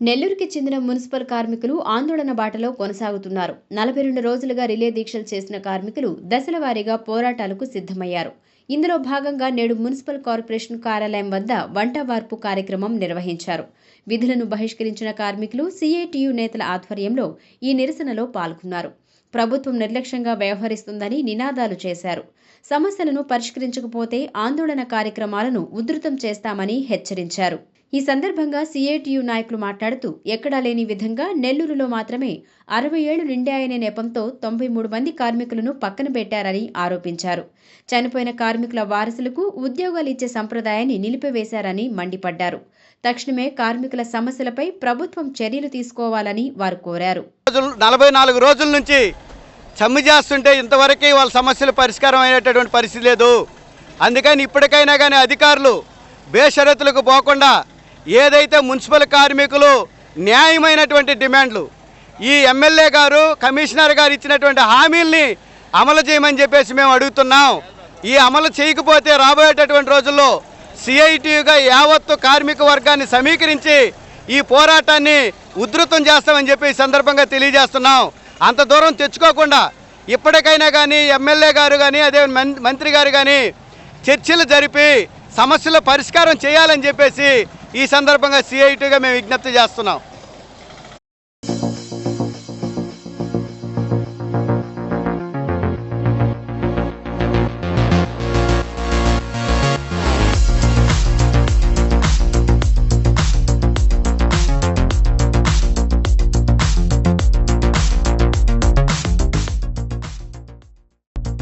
నెల్లూరుకి చెందిన మున్సిపల్ కార్మికులు ఆందోళన బాటలో కొనసాగుతున్నారు. నలభై రెండు రోజులుగా రిలే దీక్షలు చేసిన కార్మికులు దశల వారీగా పోరాటాలకు సిద్ధమయ్యారు. ఇందులో భాగంగా నేడు మున్సిపల్ కార్పొరేషన్ కార్యాలయం వద్ద వంట వార్పు కార్యక్రమం నిర్వహించారు. విధులను బహిష్కరించిన కార్మికులు సిఐటియు నేతల ఆధ్వర్యంలో ఈ నిరసనలో పాల్గొన్నారు. ప్రభుత్వం నిర్లక్ష్యంగా వ్యవహరిస్తుందని నినాదాలు చేశారు. సమస్యలను పరిష్కరించకపోతే ఆందోళన కార్యక్రమాలను ఉధృతం చేస్తామని హెచ్చరించారు. ఈ సందర్భంగా సిఐటియు నాయకులు మాట్లాడుతూ ఎక్కడా లేని విధంగా నెల్లూరులో మాత్రమే అరవై ఏళ్ళు నిండాయనే నెపంతో తొంభై మూడు మంది కార్మికులను పక్కన పెట్టారని ఆరోపించారు. చనిపోయిన కార్మికుల వారసులకు ఉద్యోగాలు ఇచ్చే సంప్రదాయాన్ని నిలిపివేశారని మండిపడ్డారు. తక్షణమే కార్మికుల సమస్యలపై ప్రభుత్వం చర్యలు తీసుకోవాలని వారు కోరారు. రోజులు నలభై నాలుగు రోజుల నుంచి సమ్మె చేస్తుంటే ఇంతవరకు వాళ్ళ సమస్యలు పరిష్కారం అయినటువంటి పరిస్థితి లేదు. అందుకని ఇప్పటికైనా కానీ అధికారులు బేషరతులకు పోకుండా ఏదైతే మున్సిపల్ కార్మికులు న్యాయమైనటువంటి డిమాండ్లు ఈ ఎమ్మెల్యే గారు కమిషనర్ గారు ఇచ్చినటువంటి హామీల్ని అమలు చేయమని చెప్పేసి మేము అడుగుతున్నాం. ఈ అమలు చేయకపోతే రాబోయేటటువంటి రోజుల్లో సిఐటియుగా యావత్తు కార్మిక వర్గాన్ని సమీకరించి ఈ పోరాటాన్ని ఉధృతం చేస్తామని చెప్పి సందర్భంగా తెలియజేస్తున్నాం. అంత దూరం తెచ్చుకోకుండా ఇప్పటికైనా కానీ ఎమ్మెల్యే గారు కానీ అదే మం- మంత్రి గారు కానీ చర్చలు జరిపి సమస్యల పరిష్కారం చేయాలని చెప్పేసి ఈ సందర్భంగా సిఐటిగా మేము విజ్ఞప్తి చేస్తున్నాం.